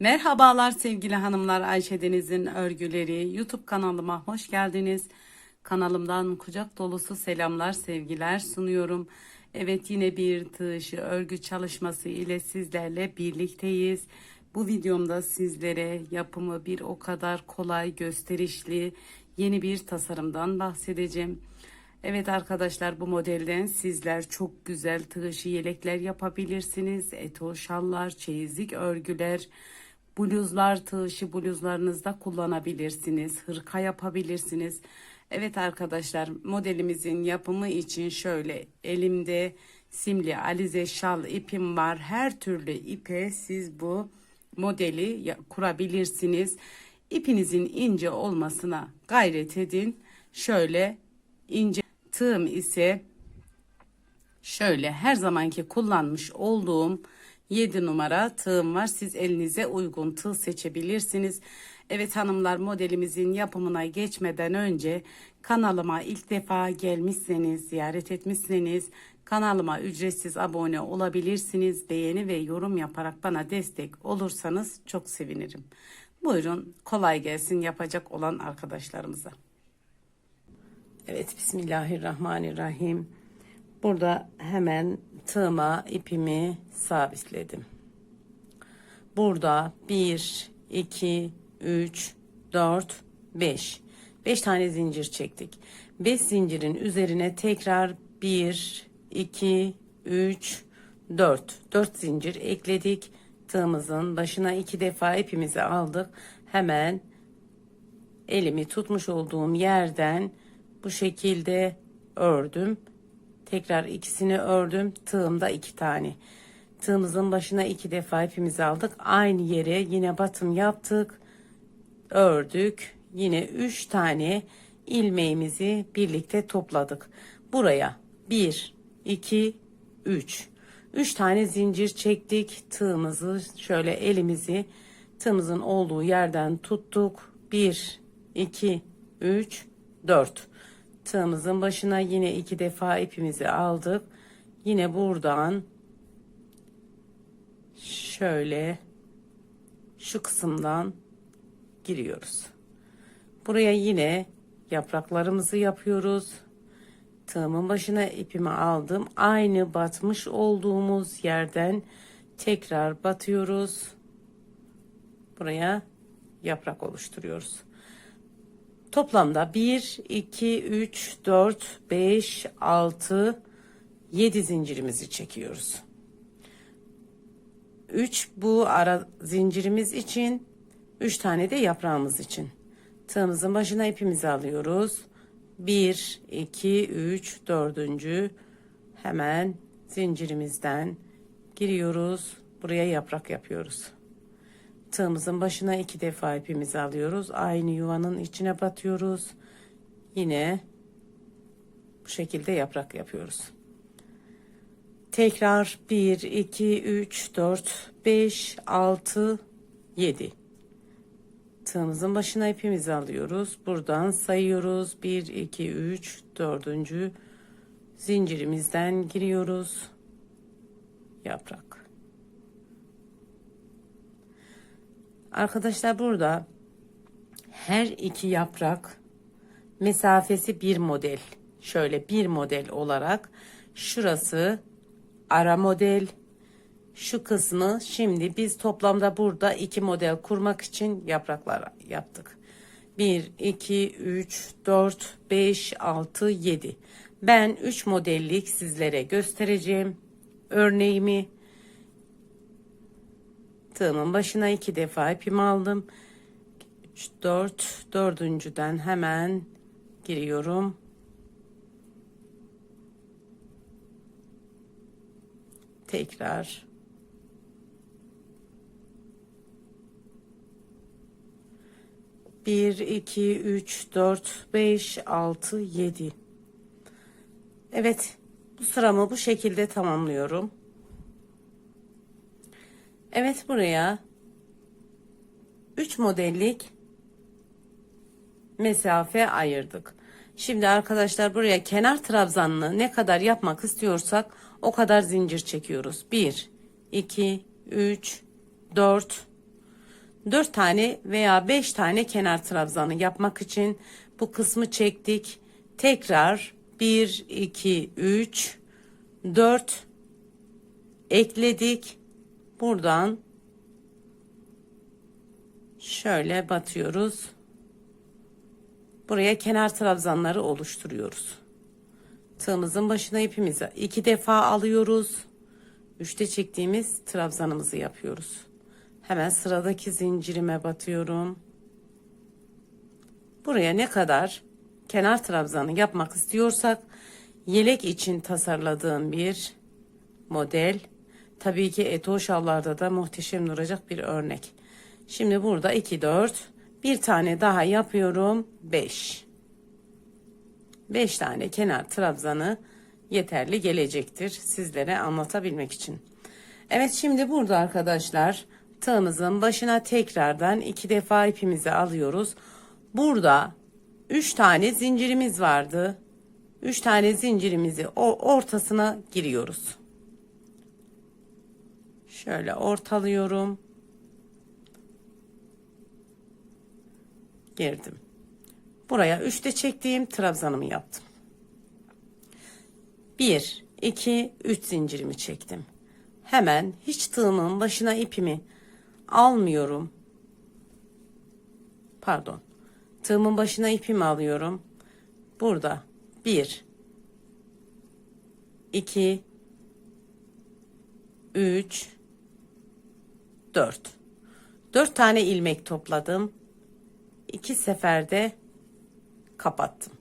Merhabalar sevgili hanımlar Ayşe Deniz'in örgüleri YouTube kanalıma hoş geldiniz. Kanalımdan kucak dolusu selamlar sevgiler sunuyorum. Evet yine bir tığ işi örgü çalışması ile sizlerle birlikteyiz. Bu videomda sizlere yapımı bir o kadar kolay gösterişli yeni bir tasarımdan bahsedeceğim. Evet arkadaşlar bu modelden sizler çok güzel tığ işi yelekler yapabilirsiniz. Eto şallar, çeyizlik örgüler, bluzlar, tığ işi bluzlarınızda kullanabilirsiniz. Hırka yapabilirsiniz. Evet arkadaşlar modelimizin yapımı için şöyle elimde simli alize şal ipim var. Her türlü ipe siz bu modeli kurabilirsiniz. İpinizin ince olmasına gayret edin. Şöyle ince tığım ise şöyle her zamanki kullanmış olduğum 7 numara tığım var. Siz elinize uygun tığ seçebilirsiniz. Evet hanımlar modelimizin yapımına geçmeden önce kanalıma ilk defa gelmişseniz, ziyaret etmişseniz kanalıma ücretsiz abone olabilirsiniz. Beğeni ve yorum yaparak bana destek olursanız çok sevinirim. Buyurun kolay gelsin yapacak olan arkadaşlarımıza. Evet Bismillahirrahmanirrahim. Burada hemen tığıma ipimi sabitledim. Burada 1, 2, 3, 4, 5. 5 tane zincir çektik. 5 zincirin üzerine tekrar 1, 2, 3, 4. 4 zincir ekledik. Tığımızın başına iki defa ipimizi aldık. Hemen elimi tutmuş olduğum yerden bu şekilde ördüm. Tekrar ikisini ördüm. Tığımda iki tane. Tığımızın başına iki defa ipimizi aldık. Aynı yere yine batım yaptık. Ördük. Yine üç tane ilmeğimizi birlikte topladık. Buraya bir, iki, üç. Üç tane zincir çektik. Tığımızı şöyle elimizi tığımızın olduğu yerden tuttuk. Bir, iki, üç, dört. Tığımızın başına yine iki defa ipimizi aldık. Yine buradan şöyle şu kısımdan giriyoruz. Buraya yine yapraklarımızı yapıyoruz. Tığımın başına ipimi aldım. Aynı batmış olduğumuz yerden tekrar batıyoruz. Buraya yaprak oluşturuyoruz. Toplamda 1, 2, 3, 4, 5, 6, 7 zincirimizi çekiyoruz. 3 bu ara zincirimiz için, 3 tane de yaprağımız için. Tığımızın başına ipimizi alıyoruz. 1, 2, 3, 4. hemen zincirimizden giriyoruz. Buraya yaprak yapıyoruz. Tığımızın başına iki defa ipimizi alıyoruz. Aynı yuvanın içine batıyoruz. Yine bu şekilde yaprak yapıyoruz. Tekrar 1, 2, 3, 4, 5, 6, 7. Tığımızın başına ipimizi alıyoruz. Buradan sayıyoruz. 1, 2, 3, 4. zincirimizden giriyoruz. Yaprak. Arkadaşlar burada her iki yaprak mesafesi bir model. Şöyle bir model olarak şurası ara model. Şu kısmı şimdi biz toplamda burada iki model kurmak için yapraklar yaptık. 1, 2, 3, 4, 5, 6, 7. Ben 3 modellik sizlere göstereceğim. Örneğimi Tığımın başına iki defa ipimi aldım. 3, 4, dördüncüden hemen giriyorum. Tekrar. Bir, iki, üç, dört, beş, altı, yedi. Evet, bu sıramı bu şekilde tamamlıyorum. Evet buraya 3 modellik mesafe ayırdık. Şimdi arkadaşlar buraya kenar trabzanını ne kadar yapmak istiyorsak o kadar zincir çekiyoruz. 1, 2, 3, 4, 4 tane veya 5 tane kenar trabzanı yapmak için bu kısmı çektik. Tekrar 1, 2, 3, 4 ekledik. Buradan şöyle batıyoruz. Buraya kenar trabzanları oluşturuyoruz. Tığımızın başına ipimizi iki defa alıyoruz. Üçte çektiğimiz trabzanımızı yapıyoruz. Hemen sıradaki zincirime batıyorum. Buraya ne kadar kenar trabzanı yapmak istiyorsak yelek için tasarladığım bir model. Tabii ki eto şallarda da muhteşem duracak bir örnek. Şimdi burada 2 4 bir tane daha yapıyorum 5. 5 tane kenar trabzanı yeterli gelecektir sizlere anlatabilmek için. Evet şimdi burada arkadaşlar tığımızın başına tekrardan iki defa ipimizi alıyoruz. Burada 3 tane zincirimiz vardı. 3 tane zincirimizi o ortasına giriyoruz. Şöyle ortalıyorum. Girdim. Buraya 3'te çektiğim trabzanımı yaptım. 1, 2, 3 zincirimi çektim. Hemen hiç tığımın başına ipimi almıyorum. Pardon. Tığımın başına ipimi alıyorum. Burada 1, 2, 3, 4. 4 tane ilmek topladım. 2 seferde kapattım.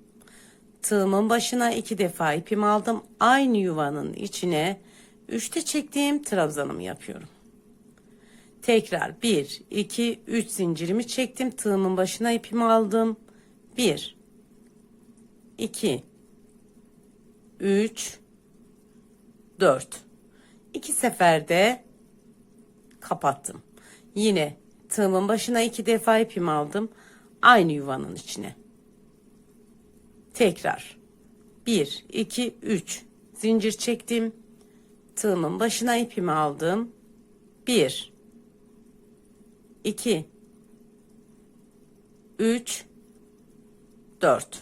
Tığımın başına iki defa ipimi aldım. Aynı yuvanın içine üçte çektiğim trabzanımı yapıyorum. Tekrar 1, 2, 3 zincirimi çektim. Tığımın başına ipimi aldım. 1, 2, 3, 4. İki seferde kapattım. Yine tığımın başına iki defa ipimi aldım. Aynı yuvanın içine. Tekrar 1, 2, 3 zincir çektim. Tığımın başına ipimi aldım. 1, 2, 3, 4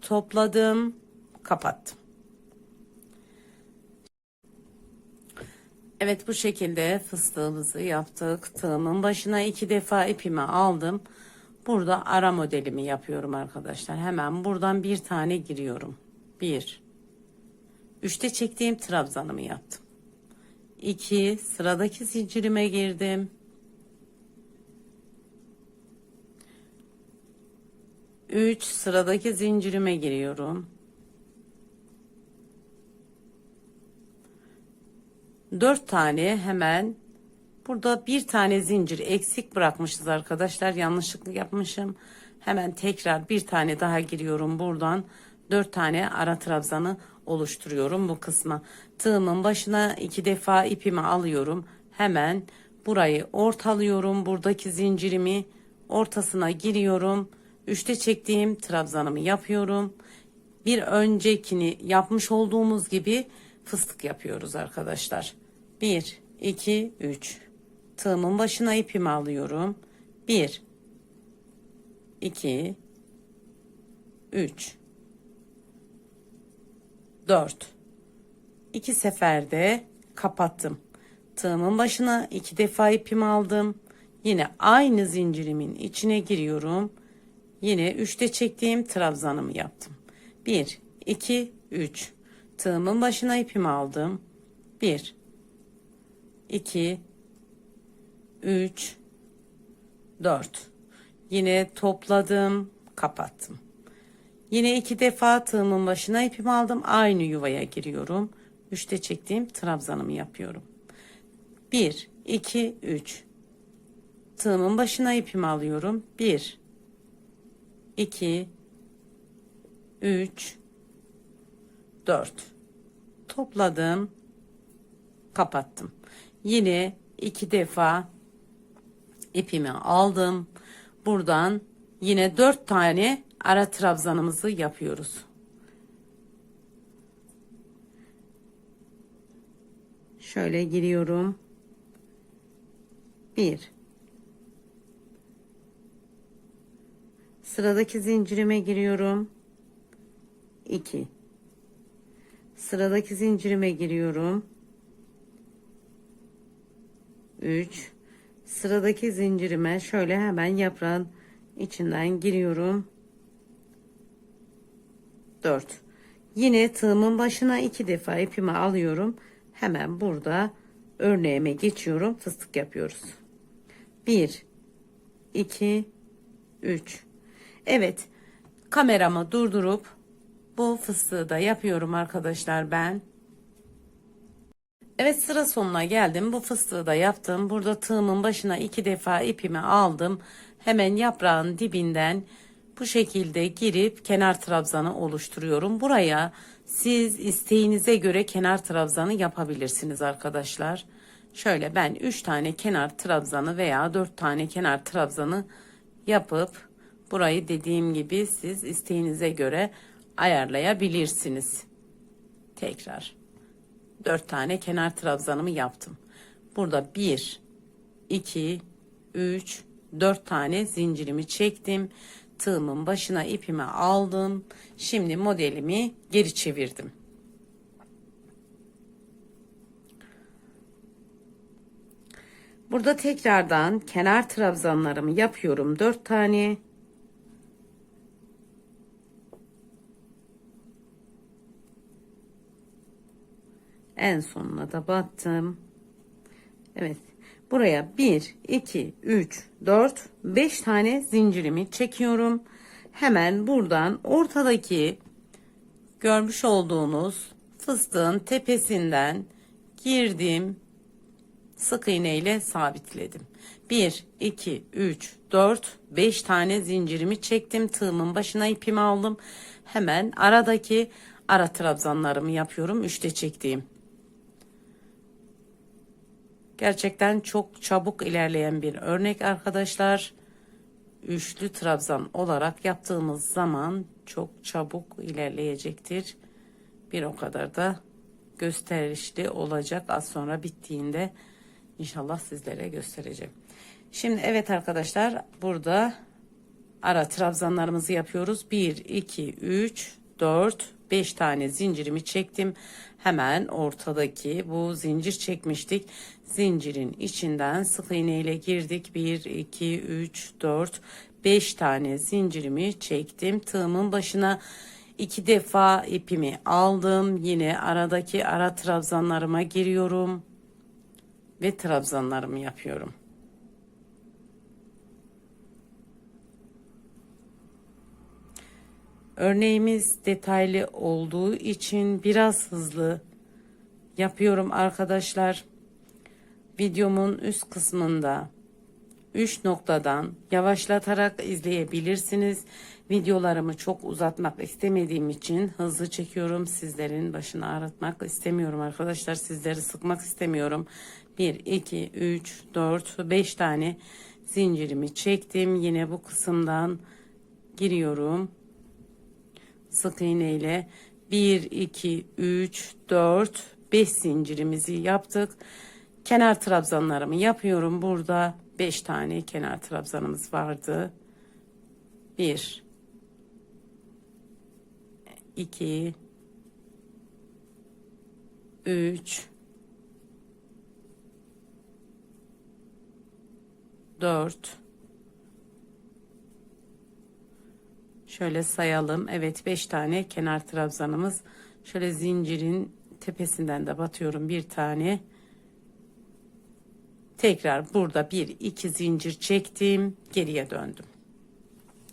topladım, kapattım. Evet bu şekilde fıstığımızı yaptık. Tığımın başına iki defa ipimi aldım. Burada ara modelimi yapıyorum arkadaşlar. Hemen buradan bir tane giriyorum. Bir. Üçte çektiğim trabzanımı yaptım. İki. Sıradaki zincirime girdim. Üç. Sıradaki zincirime giriyorum. Dört tane hemen Burada bir tane zincir eksik bırakmışız arkadaşlar. Yanlışlıkla yapmışım. Hemen tekrar bir tane daha giriyorum buradan. Dört tane ara trabzanı oluşturuyorum bu kısma. Tığımın başına iki defa ipimi alıyorum. Hemen burayı ortalıyorum. Buradaki zincirimi ortasına giriyorum. Üçte çektiğim trabzanımı yapıyorum. Bir öncekini yapmış olduğumuz gibi fıstık yapıyoruz arkadaşlar. 1, 2, 3 tığımın başına ipimi alıyorum. 1 2 3 4 2 seferde kapattım. Tığımın başına iki defa ipimi aldım. Yine aynı zincirimin içine giriyorum. Yine üçte çektiğim trabzanımı yaptım. 1 2 3 tığımın başına ipimi aldım. 1 2 3 4 yine topladım kapattım. Yine iki defa tığımın başına ipimi aldım. Aynı yuvaya giriyorum. Üçte çektiğim trabzanımı yapıyorum. 1 2 3 tığımın başına ipimi alıyorum. 1 2 3 4 topladım. Kapattım. Yine iki defa ipimi aldım. Buradan yine dört tane ara trabzanımızı yapıyoruz. Şöyle giriyorum. Bir. Sıradaki zincirime giriyorum. 2 Sıradaki zincirime giriyorum. 3 Sıradaki zincirime şöyle hemen yaprağın içinden giriyorum. 4 Yine tığımın başına iki defa ipimi alıyorum. Hemen burada örneğime geçiyorum. Fıstık yapıyoruz. 1 2 3 Evet. Kameramı durdurup bu fıstığı da yapıyorum arkadaşlar ben. Evet sıra sonuna geldim. Bu fıstığı da yaptım. Burada tığımın başına iki defa ipimi aldım. Hemen yaprağın dibinden bu şekilde girip kenar trabzanı oluşturuyorum. Buraya siz isteğinize göre kenar trabzanı yapabilirsiniz arkadaşlar. Şöyle ben 3 tane kenar trabzanı veya 4 tane kenar trabzanı yapıp burayı dediğim gibi siz isteğinize göre ayarlayabilirsiniz. Tekrar 4 tane kenar trabzanımı yaptım. Burada 1 2 3 4 tane zincirimi çektim. Tığımın başına ipimi aldım. Şimdi modelimi geri çevirdim. Burada tekrardan kenar trabzanlarımı yapıyorum. 4 tane. En sonuna da battım. Evet. Buraya 1, 2, 3, 4, 5 tane zincirimi çekiyorum. Hemen buradan ortadaki görmüş olduğunuz fıstığın tepesinden girdim. Sık iğne ile sabitledim. 1, 2, 3, 4, 5 tane zincirimi çektim. Tığımın başına ipimi aldım. Hemen aradaki ara trabzanlarımı yapıyorum. Üçte çektiğim. Gerçekten çok çabuk ilerleyen bir örnek arkadaşlar. Üçlü trabzan olarak yaptığımız zaman çok çabuk ilerleyecektir. Bir o kadar da gösterişli olacak. Az sonra bittiğinde inşallah sizlere göstereceğim. Şimdi evet arkadaşlar burada ara trabzanlarımızı yapıyoruz. 1, 2, 3, 4, 5 tane zincirimi çektim. Hemen ortadaki bu zincir çekmiştik. Zincirin içinden sık iğne ile girdik. 1, 2, 3, 4, 5 tane zincirimi çektim. Tığımın başına iki defa ipimi aldım. Yine aradaki ara trabzanlarıma giriyorum. Ve trabzanlarımı yapıyorum. Örneğimiz detaylı olduğu için biraz hızlı yapıyorum arkadaşlar. Videomun üst kısmında 3 noktadan yavaşlatarak izleyebilirsiniz. Videolarımı çok uzatmak istemediğim için hızlı çekiyorum. Sizlerin başını ağrıtmak istemiyorum arkadaşlar. Sizleri sıkmak istemiyorum. 1, 2, 3, 4, 5 tane zincirimi çektim. Yine bu kısımdan giriyorum sık iğne ile 1 2 3 4 5 zincirimizi yaptık. Kenar trabzanlarımı yapıyorum. Burada 5 tane kenar trabzanımız vardı. 1 2 3 4 Şöyle sayalım. Evet 5 tane kenar trabzanımız. Şöyle zincirin tepesinden de batıyorum bir tane. Tekrar burada bir iki zincir çektim. Geriye döndüm.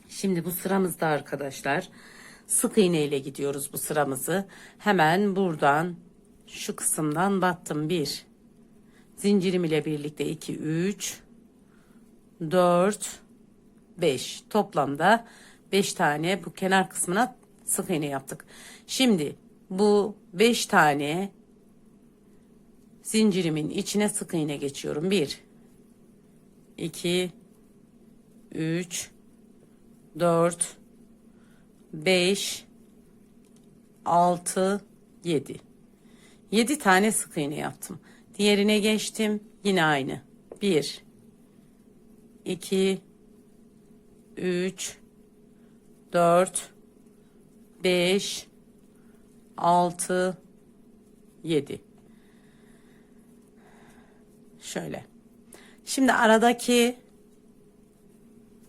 Şimdi bu sıramızda arkadaşlar sık iğne ile gidiyoruz bu sıramızı. Hemen buradan şu kısımdan battım. 1 zincirim ile birlikte 2 3 4 5 toplamda 5 tane bu kenar kısmına sık iğne yaptık. Şimdi bu 5 tane zincirimin içine sık iğne geçiyorum. 1 2 3 4 5 6 7 7 tane sık iğne yaptım. Diğerine geçtim. Yine aynı. 1 2 3 4 5 6 7 şöyle. Şimdi aradaki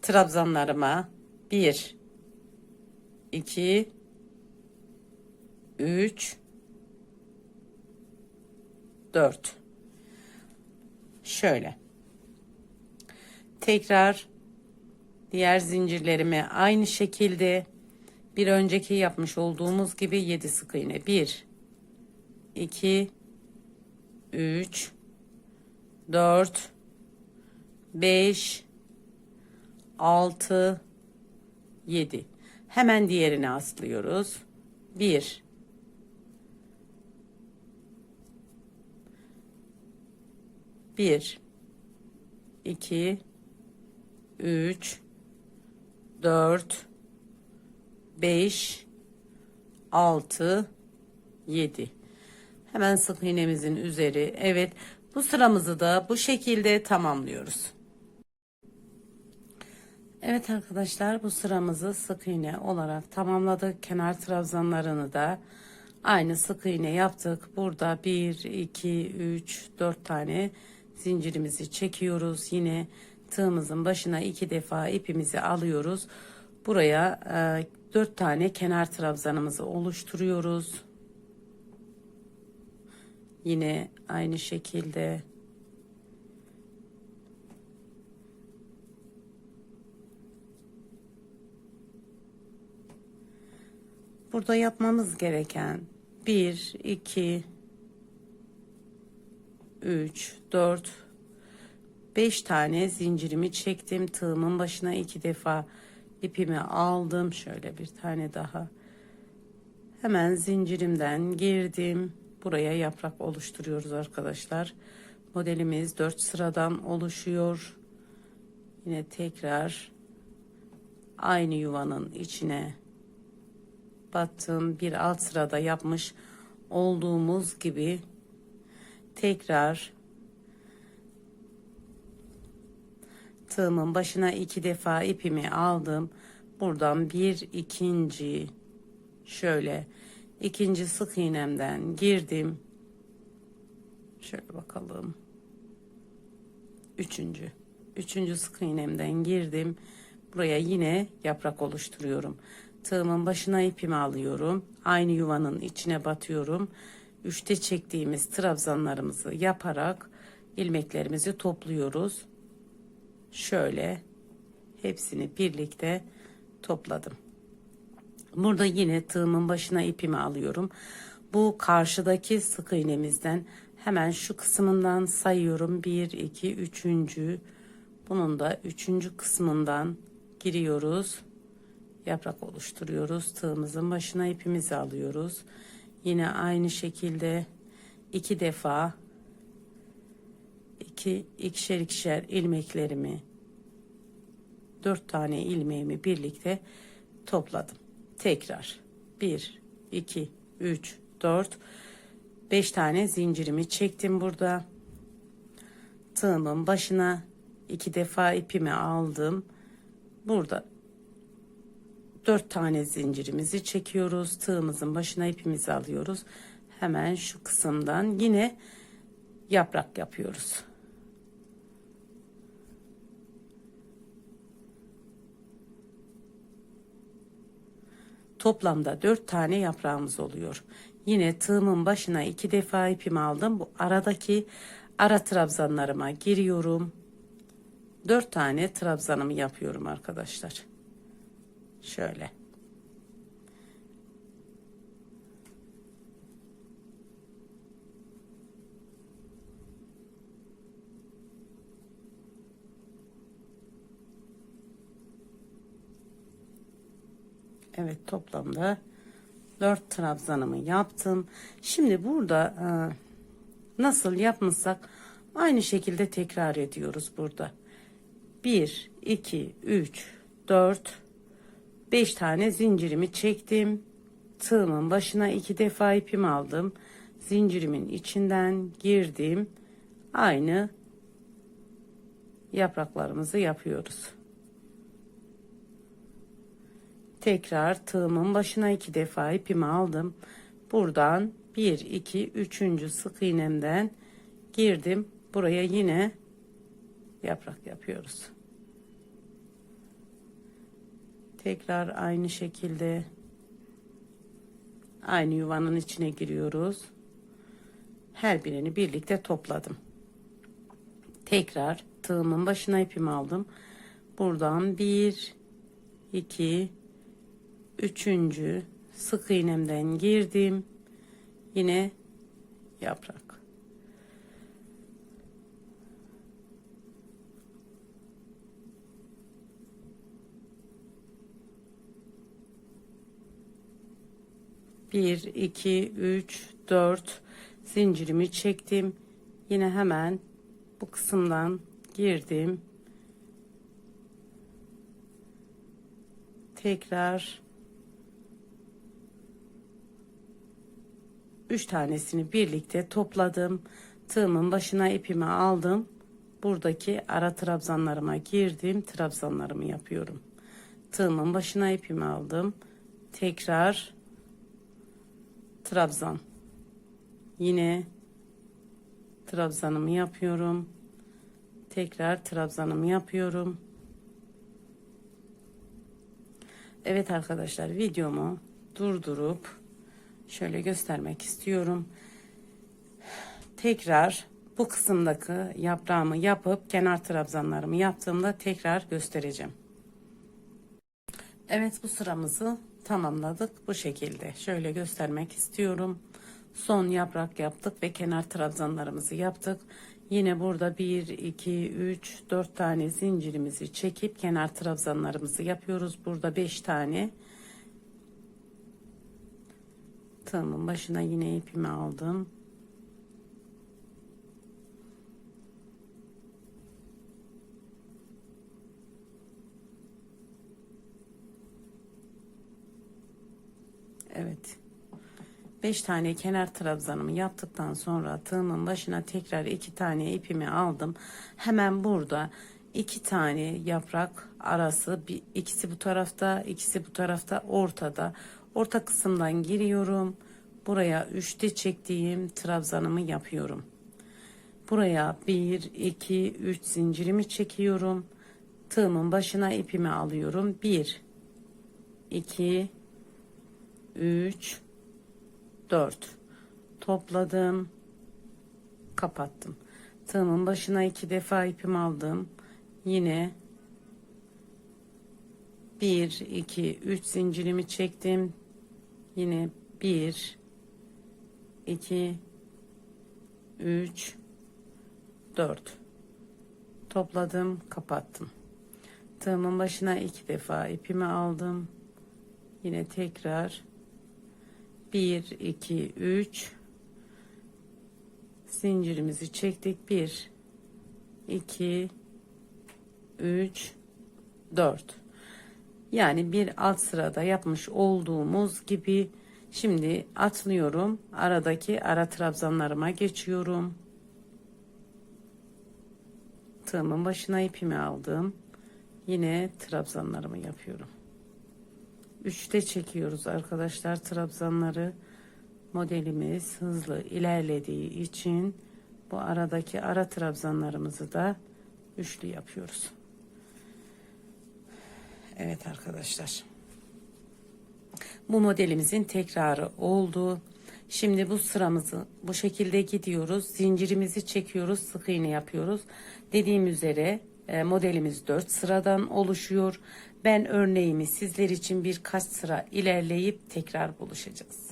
trabzanlarıma 1 2 3 4 şöyle. Tekrar diğer zincirlerimi aynı şekilde bir önceki yapmış olduğumuz gibi 7 sık iğne. 1 2 3 4 5 6 7 hemen diğerini aslıyoruz. 1 1 2 3 4 5 6 7 hemen sık iğnemizin üzeri. Evet bu sıramızı da bu şekilde tamamlıyoruz. Evet arkadaşlar bu sıramızı sık iğne olarak tamamladık. Kenar trabzanlarını da aynı sık iğne yaptık. Burada 1 2 3 4 tane zincirimizi çekiyoruz. Yine tığımızın başına iki defa ipimizi alıyoruz. Buraya e, 4 tane kenar trabzanımızı oluşturuyoruz. Yine aynı şekilde. Burada yapmamız gereken 1 2 3 4 5 tane zincirimi çektim tığımın başına iki defa ipimi aldım. Şöyle bir tane daha. Hemen zincirimden girdim. Buraya yaprak oluşturuyoruz arkadaşlar. Modelimiz 4 sıradan oluşuyor. Yine tekrar aynı yuvanın içine battım. Bir alt sırada yapmış olduğumuz gibi tekrar tığımın başına iki defa ipimi aldım. Buradan bir ikinci şöyle ikinci sık iğnemden girdim. Şöyle bakalım. Üçüncü. Üçüncü sık iğnemden girdim. Buraya yine yaprak oluşturuyorum. Tığımın başına ipimi alıyorum. Aynı yuvanın içine batıyorum. Üçte çektiğimiz trabzanlarımızı yaparak ilmeklerimizi topluyoruz şöyle hepsini birlikte topladım. Burada yine tığımın başına ipimi alıyorum. Bu karşıdaki sık iğnemizden hemen şu kısmından sayıyorum. 1, 2, 3. Bunun da 3. kısmından giriyoruz. Yaprak oluşturuyoruz. Tığımızın başına ipimizi alıyoruz. Yine aynı şekilde iki defa iki ikişer ikişer ilmeklerimi dört tane ilmeğimi birlikte topladım. Tekrar bir, iki, üç, dört, beş tane zincirimi çektim burada. Tığımın başına iki defa ipimi aldım. Burada dört tane zincirimizi çekiyoruz. Tığımızın başına ipimizi alıyoruz. Hemen şu kısımdan yine yaprak yapıyoruz. Toplamda dört tane yaprağımız oluyor. Yine tığımın başına iki defa ipimi aldım. Bu aradaki ara trabzanlarıma giriyorum. Dört tane trabzanımı yapıyorum arkadaşlar. Şöyle. Evet toplamda 4 trabzanımı yaptım. Şimdi burada e, nasıl yapmışsak aynı şekilde tekrar ediyoruz burada. 1, 2, 3, 4, 5 tane zincirimi çektim. Tığımın başına iki defa ipimi aldım. Zincirimin içinden girdim. Aynı yapraklarımızı yapıyoruz. Tekrar tığımın başına iki defa ipimi aldım. Buradan 1, 2, 3. sık iğnemden girdim. Buraya yine yaprak yapıyoruz. Tekrar aynı şekilde aynı yuvanın içine giriyoruz. Her birini birlikte topladım. Tekrar tığımın başına ipimi aldım. Buradan 1 2 3. sık iğnemden girdim. Yine yaprak. Bir, iki, üç, dört zincirimi çektim. Yine hemen bu kısımdan girdim. Tekrar üç tanesini birlikte topladım. Tığımın başına ipimi aldım. Buradaki ara trabzanlarıma girdim. Trabzanlarımı yapıyorum. Tığımın başına ipimi aldım. Tekrar trabzan. Yine trabzanımı yapıyorum. Tekrar trabzanımı yapıyorum. Evet arkadaşlar videomu durdurup şöyle göstermek istiyorum. Tekrar bu kısımdaki yaprağımı yapıp kenar trabzanlarımı yaptığımda tekrar göstereceğim. Evet bu sıramızı tamamladık bu şekilde. Şöyle göstermek istiyorum. Son yaprak yaptık ve kenar trabzanlarımızı yaptık. Yine burada 1, 2, 3, 4 tane zincirimizi çekip kenar trabzanlarımızı yapıyoruz. Burada 5 tane. Tığımın başına yine ipimi aldım. Evet. 5 tane kenar trabzanımı yaptıktan sonra tığımın başına tekrar 2 tane ipimi aldım. Hemen burada 2 tane yaprak arası bir ikisi bu tarafta, ikisi bu tarafta ortada. Orta kısımdan giriyorum. Buraya 3'te çektiğim trabzanımı yapıyorum. Buraya 1 2 3 zincirimi çekiyorum. Tığımın başına ipimi alıyorum. 1 2 3 4 topladım kapattım tığımın başına iki defa ipim aldım yine 1 2 3 zincirimi çektim yine 1 2 3 4 topladım kapattım. Tığımın başına iki defa ipimi aldım. Yine tekrar 1 2 3 zincirimizi çektik. 1 2 3 4 yani bir alt sırada yapmış olduğumuz gibi şimdi atlıyorum aradaki ara trabzanlarıma geçiyorum tığımın başına ipimi aldım yine trabzanlarımı yapıyorum Üçte çekiyoruz arkadaşlar trabzanları. Modelimiz hızlı ilerlediği için bu aradaki ara trabzanlarımızı da üçlü yapıyoruz. Evet arkadaşlar. Bu modelimizin tekrarı oldu. Şimdi bu sıramızı bu şekilde gidiyoruz. Zincirimizi çekiyoruz. Sık iğne yapıyoruz. Dediğim üzere e, modelimiz 4 sıradan oluşuyor. Ben örneğimi sizler için birkaç sıra ilerleyip tekrar buluşacağız.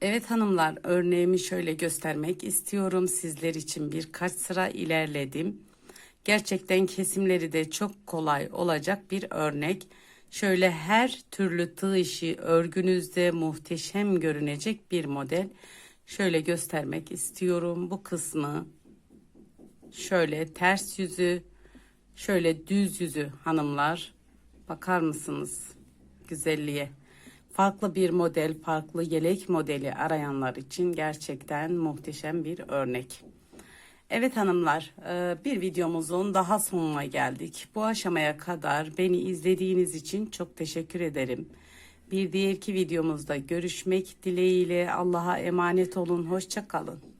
Evet hanımlar örneğimi şöyle göstermek istiyorum. Sizler için birkaç sıra ilerledim. Gerçekten kesimleri de çok kolay olacak bir örnek. Şöyle her türlü tığ işi örgünüzde muhteşem görünecek bir model. Şöyle göstermek istiyorum bu kısmı. Şöyle ters yüzü, şöyle düz yüzü hanımlar. Bakar mısınız güzelliğe? Farklı bir model, farklı yelek modeli arayanlar için gerçekten muhteşem bir örnek. Evet hanımlar, e, bir videomuzun daha sonuna geldik. Bu aşamaya kadar beni izlediğiniz için çok teşekkür ederim. Bir diğerki videomuzda görüşmek dileğiyle Allah'a emanet olun. Hoşça kalın.